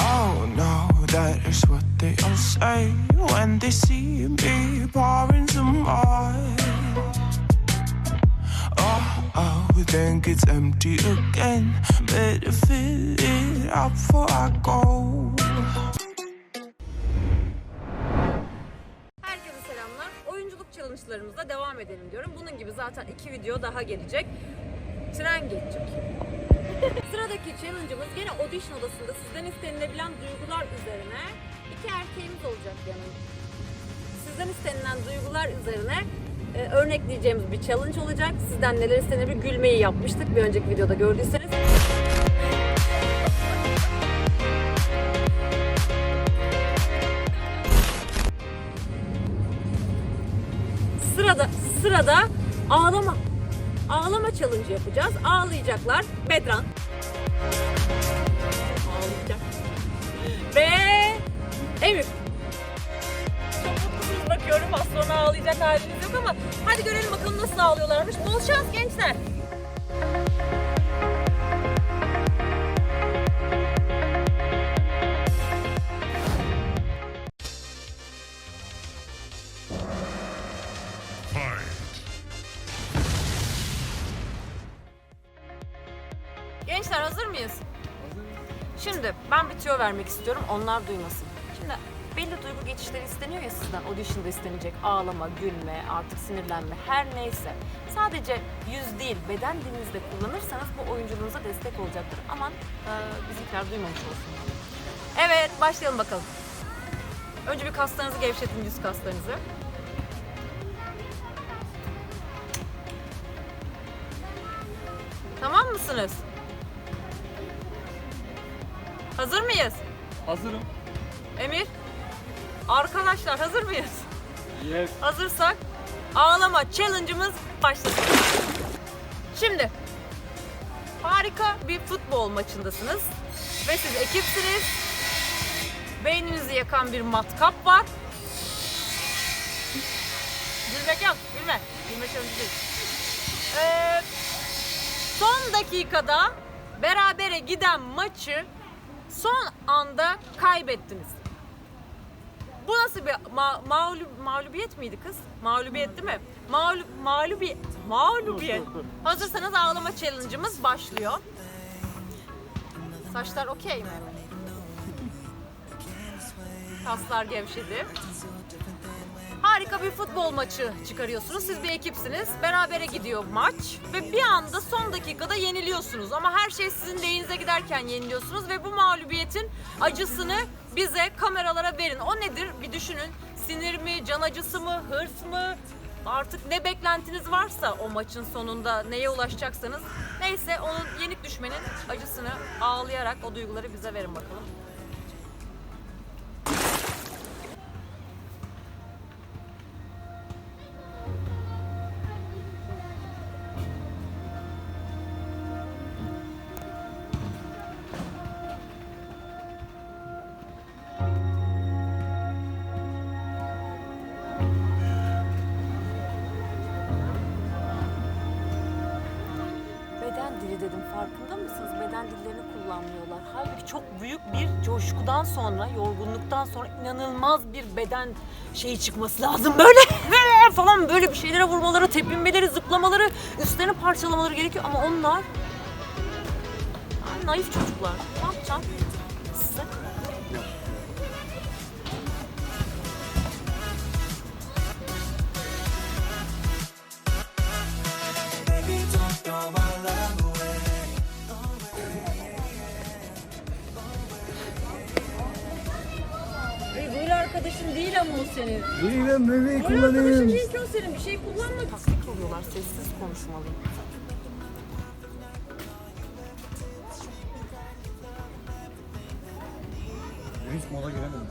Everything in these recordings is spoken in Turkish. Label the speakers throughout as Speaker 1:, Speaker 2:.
Speaker 1: Oh no, that is what they all say when they see me pouring some more. Oh, oh, think it's empty again. Better fill it up before I go.
Speaker 2: Herkese selamlar. Oyunculuk challenge'larımıza devam edelim diyorum. Bunun gibi zaten iki video daha gelecek. Tren geçecek. Sıradaki challenge'ımız gene audition odasında sizden istenilebilen duygular üzerine iki erkeğimiz olacak yanımda. Sizden istenilen duygular üzerine e, örnekleyeceğimiz bir challenge olacak. Sizden neler istenir bir gülmeyi yapmıştık bir önceki videoda gördüyseniz. Sırada sırada ağlama. Ağlama challenge yapacağız. Ağlayacaklar. Bedran. Ağlayacak. Ve Emir. Çok mutlusunuz bakıyorum. Az sonra ağlayacak haliniz yok ama hadi görelim bakalım nasıl ağlıyorlarmış. Bol şans gençler. Gençler hazır mıyız? Şimdi ben bir tüyo vermek istiyorum. Onlar duymasın. Şimdi belli duygu geçişleri isteniyor ya sizden. Audition'da istenecek. Ağlama, gülme, artık sinirlenme her neyse. Sadece yüz değil beden dilinizde kullanırsanız bu oyunculuğunuza destek olacaktır. Aman e, bizimkiler duymamış olsun. Evet başlayalım bakalım. Önce bir kaslarınızı gevşetin yüz kaslarınızı. Tamam mısınız? Hazır mıyız?
Speaker 3: Hazırım.
Speaker 2: Emir? Arkadaşlar hazır mıyız?
Speaker 3: Yes.
Speaker 2: Hazırsak ağlama challenge'ımız başlasın. Şimdi harika bir futbol maçındasınız ve siz ekipsiniz. Beyninizi yakan bir matkap var. Gülmek yok, gülme. Gülme challenge değil. Ee, son dakikada berabere giden maçı son anda kaybettiniz. Bu nasıl bir ma- mağlub- mağlubiyet miydi kız? Mağlubiyet değil mi? Mağlub mağlubiyet. Mağlubiyet. Hazırsanız ağlama challenge'ımız başlıyor. Saçlar okey mi? Kaslar gevşedi. Harika bir futbol maçı çıkarıyorsunuz. Siz bir ekipsiniz. Berabere gidiyor maç ve bir anda son dakikada yeniliyorsunuz. Ama her şey sizin lehinize giderken yeniliyorsunuz ve bu mağlubiyetin acısını bize kameralara verin. O nedir? Bir düşünün. Sinir mi, can acısı mı, hırs mı? Artık ne beklentiniz varsa o maçın sonunda neye ulaşacaksanız neyse onun yenik düşmenin acısını ağlayarak o duyguları bize verin bakalım. Kullanmıyorlar. Halbuki çok büyük bir coşkudan sonra, yorgunluktan sonra inanılmaz bir beden şeyi çıkması lazım. Böyle falan böyle bir şeylere vurmaları, tepinmeleri, zıplamaları, üstlerini parçalamaları gerekiyor. Ama onlar Ay, naif çocuklar. Ne yapacağım? Size o senin. Böyle arkadaşın değil ki o senin. Bir şey kullanma. Taktik oluyorlar. Sessiz konuşmalıyım.
Speaker 3: Hiç moda giremedim.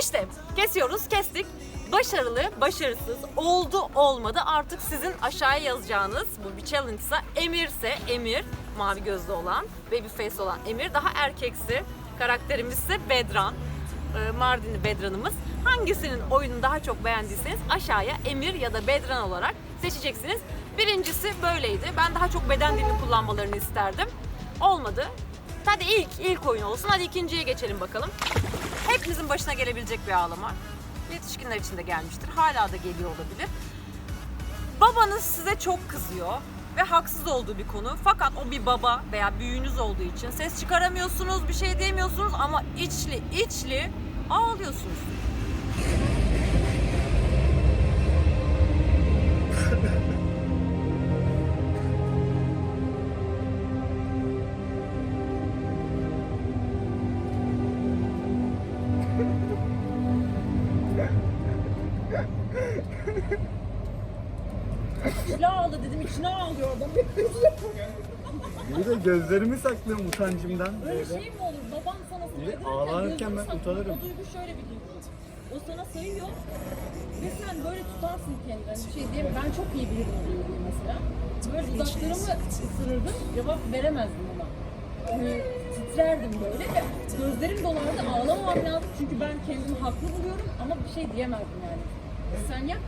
Speaker 2: İşte kesiyoruz, kestik. Başarılı, başarısız, oldu, olmadı. Artık sizin aşağıya yazacağınız bu bir challenge ise Emirse Emir, mavi gözlü olan, baby face olan Emir. Daha erkeksi karakterimiz ise Bedran. Ee, Mardinli Bedran'ımız. Hangisinin oyununu daha çok beğendiyseniz aşağıya Emir ya da Bedran olarak seçeceksiniz. Birincisi böyleydi. Ben daha çok beden dilini kullanmalarını isterdim. Olmadı. Hadi ilk ilk oyun olsun. Hadi ikinciye geçelim bakalım. Hepimizin başına gelebilecek bir ağlama. Yetişkinler için de gelmiştir. Hala da geliyor olabilir. Babanız size çok kızıyor ve haksız olduğu bir konu. Fakat o bir baba veya büyüğünüz olduğu için ses çıkaramıyorsunuz, bir şey diyemiyorsunuz ama içli içli ağlıyorsunuz. İçli ağlı dedim, içine ağlıyor adam.
Speaker 3: Bir de gözlerimi saklıyorum utancımdan.
Speaker 2: Öyle şey mi olur? Babam sana
Speaker 3: İyi,
Speaker 2: sayarken
Speaker 3: ağlarken ben utanırım.
Speaker 2: O duygu şöyle bir duygu. O sana sayıyor ve sen böyle tutarsın kendini. Hani bir şey diyeyim. Ben çok iyi bilirim o duyguyu mesela. Böyle dudaklarımı ısırırdım, cevap veremezdim ona. Hani titrerdim böyle ve gözlerim dolardı ağlamamam lazım çünkü ben kendimi haklı buluyorum ama bir şey diyemezdim yani. Sen yap.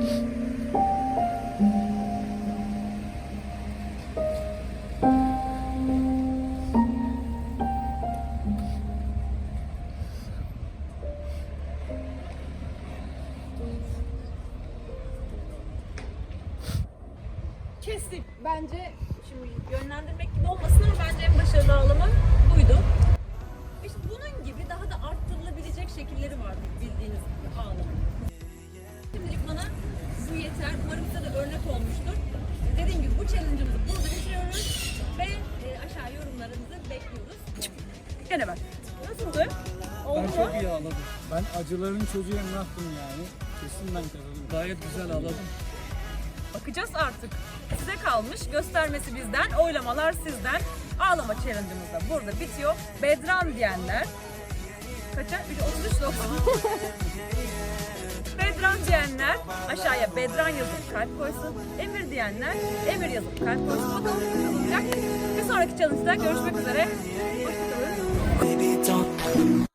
Speaker 2: Kestik. Bence şimdi yönlendirmek gibi olmasın ama bence en başarılı ağlama buydu. İşte bunun gibi daha da arttırılabilecek şekilleri var bildiğiniz gibi
Speaker 3: Ben acıların çocuğu emrahtım yani. Kesin ben kazandım. Gayet güzel ağladım.
Speaker 2: Bakacağız artık. Size kalmış. Göstermesi bizden, oylamalar sizden. Ağlama challenge'ımız da burada bitiyor. Bedran diyenler kaça? 33.90 Bedran diyenler aşağıya Bedran yazıp kalp koysun. Emir diyenler Emir yazıp kalp koysun. Bakalım kim kazanacak. Bir sonraki challenge'da görüşmek üzere. Hoşçakalın.